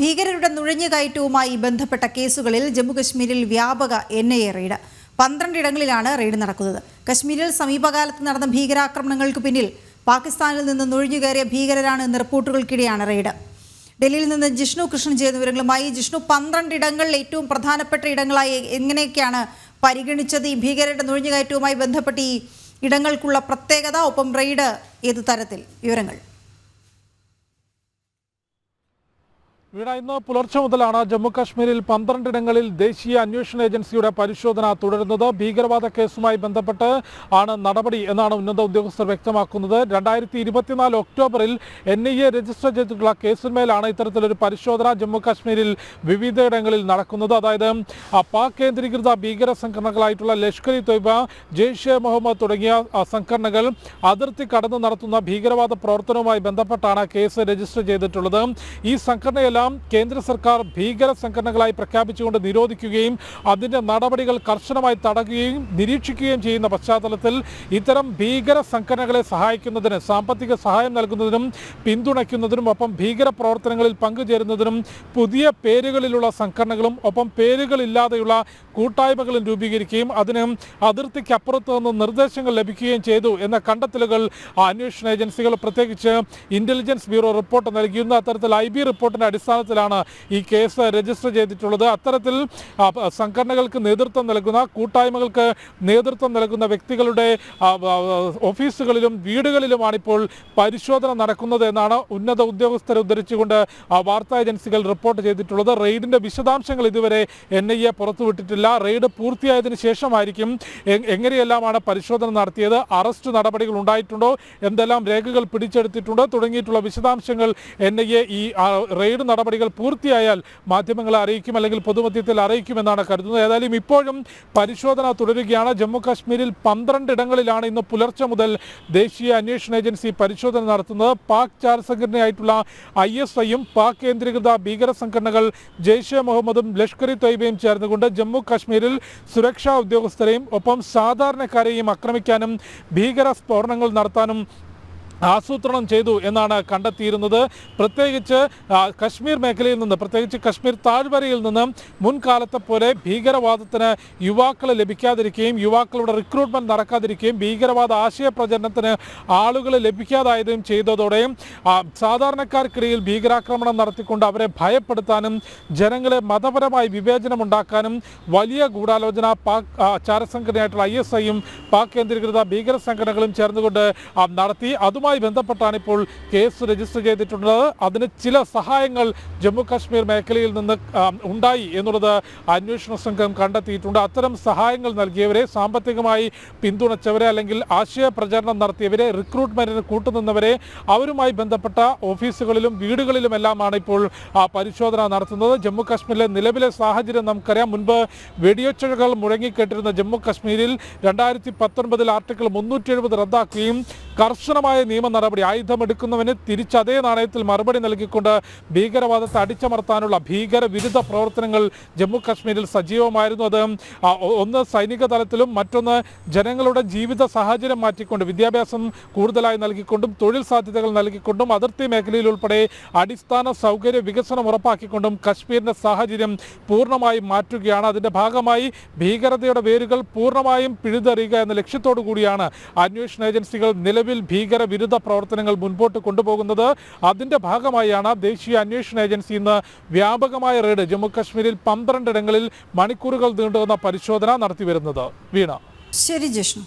ഭീകരരുടെ നുഴഞ്ഞുകയറ്റവുമായി ബന്ധപ്പെട്ട കേസുകളിൽ ജമ്മുകശ്മീരിൽ വ്യാപക എൻ ഐ എ റെയ്ഡ്. പന്ത്രണ്ടിടങ്ങളിലാണ് റെയ്ഡ് നടക്കുന്നത്. കശ്മീരിൽ സമീപകാലത്ത് നടന്ന ഭീകരാക്രമണങ്ങൾക്ക് പിന്നിൽ പാകിസ്ഥാനിൽ നിന്ന് നുഴഞ്ഞുകയറിയ ഭീകരരാണ് എന്ന റിപ്പോർട്ടുകൾക്കിടെയാണ് റെയ്ഡ്. ഡൽഹിയിൽ നിന്ന് ജിഷ്ണു കൃഷ്ണൻ ചെയ്യുന്ന വിവരങ്ങളുമായി ജിഷ്ണു പന്ത്രണ്ട് ഇടങ്ങളിൽ ഏറ്റവും പ്രധാനപ്പെട്ട ഇടങ്ങളായി എങ്ങനെയൊക്കെയാണ് പരിഗണിച്ചത്? ഈ ഭീകരരുടെ നുഴഞ്ഞുകയറ്റവുമായി ബന്ധപ്പെട്ട് ഈ ഇടങ്ങൾക്കുള്ള പ്രത്യേകത ഒപ്പം റെയ്ഡ് ഏത് തരത്തിൽ? വിവരങ്ങൾ. വീണ ഇന്ന് പുലർച്ചെ മുതലാണ് ജമ്മുകാശ്മീരിൽ പന്ത്രണ്ടിടങ്ങളിൽ ദേശീയ അന്വേഷണ ഏജൻസിയുടെ പരിശോധന തുടരുന്നത്. ഭീകരവാദ കേസുമായി ബന്ധപ്പെട്ട് ആണ് നടപടി എന്നാണ് ഉന്നത ഉദ്യോഗസ്ഥർ വ്യക്തമാക്കുന്നത്. രണ്ടായിരത്തി ഇരുപത്തിനാല് ഒക്ടോബറിൽ എൻ ഐ എ രജിസ്റ്റർ ചെയ്തിട്ടുള്ള കേസിന്മേലാണ് ഇത്തരത്തിലൊരു പരിശോധന ജമ്മുകാശ്മീരിൽ വിവിധയിടങ്ങളിൽ നടക്കുന്നത്. അതായത് പാക് കേന്ദ്രീകൃത ഭീകര സംഘടനകളായിട്ടുള്ള ലഷ്കർ ഇ തൊയ്ബ ജെയ്ഷെ മുഹമ്മദ് തുടങ്ങിയ സംഘടനകൾ അതിർത്തി കടന്നു നടത്തുന്ന ഭീകരവാദ പ്രവർത്തനവുമായി ബന്ധപ്പെട്ടാണ് കേസ് രജിസ്റ്റർ ചെയ്തിട്ടുള്ളത്. ഈ സംഘടനയെല്ലാം കേന്ദ്ര സർക്കാർ ഭീകര സംഘടനകളായി പ്രഖ്യാപിച്ചുകൊണ്ട് നിരോധിക്കുകയും അതിന്റെ നടപടികൾ കർശനമായി തടയുകയും നിരീക്ഷിക്കുകയും ചെയ്യുന്ന പശ്ചാത്തലത്തിൽ ഇത്തരം ഭീകര സംഘടനകളെ സഹായിക്കുന്നതിന് സാമ്പത്തിക സഹായം നൽകുന്നതിനും പിന്തുണയ്ക്കുന്നതിനും ഒപ്പം ഭീകര പ്രവർത്തനങ്ങളിൽ പങ്കുചേരുന്നതിനും പുതിയ പേരുകളിലുള്ള സംഘടനകളും ഒപ്പം പേരുകളില്ലാതെയുള്ള കൂട്ടായ്മകളും രൂപീകരിക്കുകയും അതിന് അതിർത്തിക്കപ്പുറത്ത് നിന്ന് നിർദ്ദേശങ്ങൾ ലഭിക്കുകയും ചെയ്തു എന്ന കണ്ടെത്തലുകൾ അന്വേഷണ ഏജൻസികൾ പ്രത്യേകിച്ച് ഇന്റലിജൻസ് ബ്യൂറോ റിപ്പോർട്ട് നൽകിയിരുന്നു അത്തരത്തിൽ ഐ ബി റിപ്പോർട്ടിന്റെ അടിസ്ഥാനത്തിലാണ് ഈ കേസ് രജിസ്റ്റർ ചെയ്തിട്ടുള്ളത്. അത്തരത്തിൽ സംഘടനകൾക്ക് നേതൃത്വം നൽകുന്ന കൂട്ടായ്മകൾക്ക് നേതൃത്വം നൽകുന്ന വ്യക്തികളുടെ ഓഫീസുകളിലും വീടുകളിലുമാണ് ഇപ്പോൾ പരിശോധന നടക്കുന്നത് എന്നാണ് ഉന്നത ഉദ്യോഗസ്ഥരെ ഉദ്ധരിച്ചുകൊണ്ട് വാർത്താ ഏജൻസികൾ റിപ്പോർട്ട് ചെയ്തിട്ടുള്ളത്. റെയ്ഡിന്റെ വിശദാംശങ്ങൾ ഇതുവരെ എൻ ഐ എ പുറത്തുവിട്ടിട്ടില്ല. റെയ്ഡ് പൂർത്തിയായതിനു ശേഷമായിരിക്കും എങ്ങനെയെല്ലാമാണ് പരിശോധന നടത്തിയത്? അറസ്റ്റ് നടപടികൾ ഉണ്ടായിട്ടുണ്ടോ? എന്തെല്ലാം രേഖകൾ പിടിച്ചെടുത്തിട്ടുണ്ടോ? തുടങ്ങിയിട്ടുള്ള വിശദാംശങ്ങൾ എൻ ഐ എ ഈ റെയ്ഡ് റെയ്ഡ് നടപടികൾ പൂർത്തിയായാൽ മാധ്യമങ്ങളെ അറിയിക്കും അല്ലെങ്കിൽ പൊതുമധ്യത്തിൽ അറിയിക്കുമെന്നാണ് കരുതുന്നത്. ഏതായാലും ഇപ്പോഴും പരിശോധന തുടരുകയാണ്. ജമ്മു കാശ്മീരിൽ പന്ത്രണ്ട് ഇടങ്ങളിലാണ് ഇന്ന് പുലർച്ചെ മുതൽ ദേശീയ അന്വേഷണ ഏജൻസി പരിശോധന നടത്തുന്നത്. പാക് ചാര സംഘടനയായിട്ടുള്ള ഐ എസ് ഐയും പാക് കേന്ദ്രീകൃത ഭീകര സംഘടനകൾ ജെയ്ഷെ മുഹമ്മദും ലഷ്കർ ഇ തൊയ്ബയും ചേർന്നുകൊണ്ട് ജമ്മു കാശ്മീരിൽ സുരക്ഷാ ഉദ്യോഗസ്ഥരെയും ഒപ്പം സാധാരണക്കാരെയും ആക്രമിക്കാനും ഭീകര സ്ഫോടനങ്ങൾ നടത്താനും ആസൂത്രണം ചെയ്തു എന്നാണ് കണ്ടെത്തിയിരുന്നത്. പ്രത്യേകിച്ച് കശ്മീർ മേഖലയിൽ നിന്ന് പ്രത്യേകിച്ച് കശ്മീർ താഴ്വരയിൽ നിന്നും മുൻകാലത്തെ പോലെ ഭീകരവാദത്തിന് യുവാക്കളെ ലഭിക്കാതിരിക്കുകയും യുവാക്കളുടെ റിക്രൂട്ട്മെന്റ് നടക്കാതിരിക്കുകയും ഭീകരവാദ ആശയ പ്രചരണത്തിന് ആളുകളെ ലഭിക്കാതായതും ചെയ്തതോടെയും സാധാരണക്കാർക്കിടയിൽ ഭീകരാക്രമണം നടത്തിക്കൊണ്ട് അവരെ ഭയപ്പെടുത്താനും ജനങ്ങളെ മതപരമായി വിവേചനം ഉണ്ടാക്കാനും വലിയ ഗൂഢാലോചന പാക് ചാരസംഘടനയായിട്ടുള്ള ഐ എസ് ഐയും പാക് കേന്ദ്രീകൃത ഭീകര സംഘടനകളും ചേർന്നുകൊണ്ട് നടത്തി. അതുമായി ബന്ധപ്പെട്ടാണ് ഇപ്പോൾ കേസ് രജിസ്റ്റർ ചെയ്തിട്ടുള്ളത്. അതിന് ചില സഹായങ്ങൾ ജമ്മു കാശ്മീർ മേഖലയിൽ നിന്ന് ഉണ്ടായി എന്നുള്ളത് അന്വേഷണ സംഘം കണ്ടെത്തിയിട്ടുണ്ട്. അത്തരം സഹായങ്ങൾ നൽകിയവരെ സാമ്പത്തികമായി പിന്തുണച്ചവരെ അല്ലെങ്കിൽ ആശയ പ്രചരണം നടത്തിയവരെ റിക്രൂട്ട്മെന്റിന് കൂട്ടുനിന്നവരെ അവരുമായി ബന്ധപ്പെട്ട ഓഫീസുകളിലും വീടുകളിലുമെല്ലാമാണ് ഇപ്പോൾ പരിശോധന നടത്തുന്നത്. ജമ്മു കാശ്മീരിലെ നിലവിലെ സാഹചര്യം നമുക്കറിയാം. മുൻപ് വെടിയൊച്ചകൾ മുഴങ്ങിക്കെട്ടിരുന്ന ജമ്മു കാശ്മീരിൽ രണ്ടായിരത്തി പത്തൊൻപതിൽ ആർട്ടിക്കിൾ മുന്നൂറ്റി എഴുപത് റദ്ദാക്കുകയും കർശനമായ നിയമ നടപടി ആയുധമെടുക്കുന്നവന് തിരിച്ചതേ നാണയത്തിൽ മറുപടി നൽകിക്കൊണ്ട് ഭീകരവാദത്തെ അടിച്ചമർത്താനുള്ള ഭീകര വിരുദ്ധ പ്രവർത്തനങ്ങൾ ജമ്മു കാശ്മീരിൽ സജീവമായിരുന്നു അത്. ഒന്ന് സൈനിക തലത്തിലും മറ്റൊന്ന് ജനങ്ങളുടെ ജീവിത സാഹചര്യം മാറ്റിക്കൊണ്ട് വിദ്യാഭ്യാസം കൂടുതലായി നൽകിക്കൊണ്ടും തൊഴിൽ സാധ്യതകൾ നൽകിക്കൊണ്ടും അതിർത്തി മേഖലയിൽ ഉൾപ്പെടെ അടിസ്ഥാന സൗകര്യ വികസനം ഉറപ്പാക്കിക്കൊണ്ടും കശ്മീരിന്റെ സാഹചര്യം പൂർണമായി മാറ്റുകയാണ്. അതിന്റെ ഭാഗമായി ഭീകരതയുടെ വേരുകൾ പൂർണമായും പിഴുതെറിയുക എന്ന ലക്ഷ്യത്തോടു കൂടിയാണ് അന്വേഷണ ഏജൻസികൾ നിലവിൽ ഭീകര പ്രവർത്തനങ്ങൾ മുൻപോട്ട് കൊണ്ടുപോകുന്നത്. അതിന്റെ ഭാഗമായാണ് ദേശീയ അന്വേഷണ ഏജൻസി ഇന്ന് വ്യാപകമായ റെയ്ഡ്. ജമ്മു കാശ്മീരിൽ പന്ത്രണ്ടിടങ്ങളിൽ മണിക്കൂറുകൾ നീണ്ടുവന്ന പരിശോധന നടത്തി വരുന്നത് വീണ. ശരി ജിഷ്ണു.